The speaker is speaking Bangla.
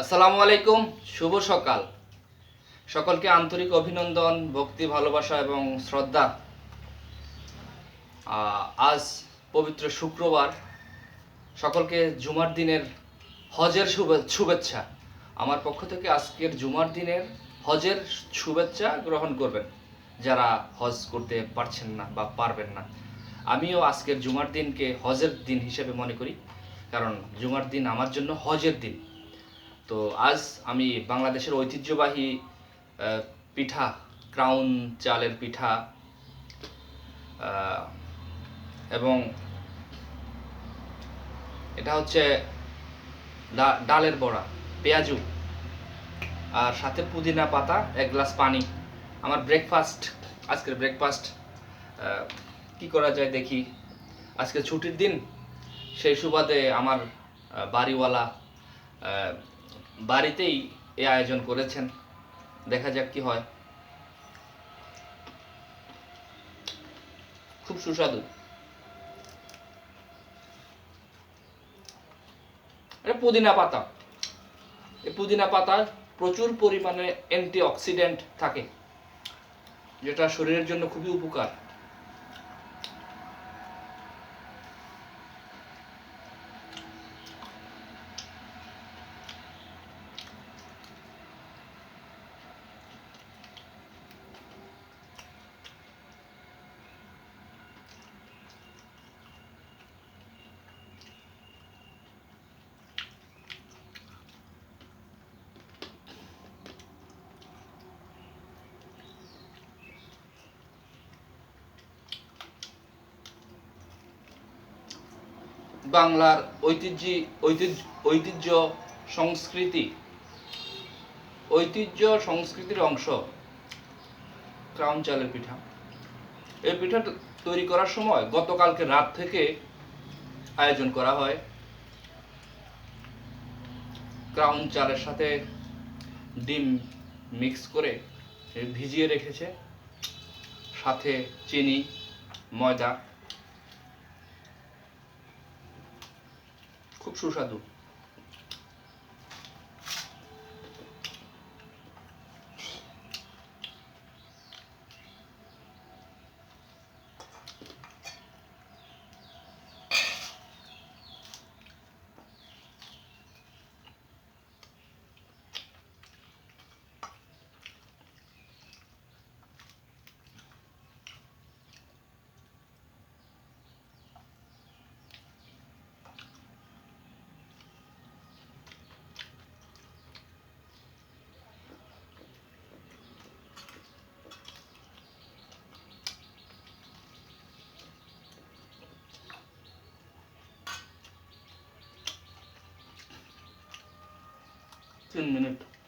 আসসালামু আলাইকুম, শুভ সকাল। সকলকে আন্তরিক অভিনন্দন, ভক্তি, ভালোবাসা এবং শ্রদ্ধা। আজ পবিত্র শুক্রবার, সকলকে জুমার দিনের হজের শুভেচ্ছা। আমার পক্ষ থেকে আজকের জুমার দিনের হজের শুভেচ্ছা গ্রহণ করবেন, যারা হজ করতে পারছেন না বা পারবেন না। আমিও আজকের জুমার দিনকে হজের দিন হিসেবে মনে করি, কারণ জুমার দিন আমার জন্য হজের দিন। তো আজ আমি বাংলাদেশের ঐতিহ্যবাহী পিঠা ক্রাউন চালের পিঠা এবং এটা হচ্ছে ডালের বড়া, পেঁয়াজু আর সাথে পুদিনা পাতা, এক গ্লাস পানি। আমার ব্রেকফাস্ট আজকের ব্রেকফাস্ট কি করা যায় দেখি? আজকে ছুটির দিন, সেই সুবাদে আমার বাড়িওয়ালা বাড়িতেই এ আয়োজন করেছেন। দেখা যাক কি হয়। খুব সুস্বাদু। এটা পুদিনা পাতা। এই পুদিনা পাতায় প্রচুর পরিমাণে অ্যান্টি অক্সিডেন্ট থাকে, যেটা শরীরের জন্য খুবই উপকার। বাংলার ঐতিহ্য ঐতিহ্য ঐতিহ্য সংস্কৃতি, ঐতিহ্য সংস্কৃতির অংশ। ক্রাউন চালের পিঠা। এই পিঠা তৈরি করার সময় গতকালকে রাত থেকে আয়োজন করা হয়। ক্রাউন চালের সাথে ডিম মিক্স করে ভিজিয়ে রেখেছে। সাথে চিনি, ময়দা খুব সুস্বাদু 15 minutes.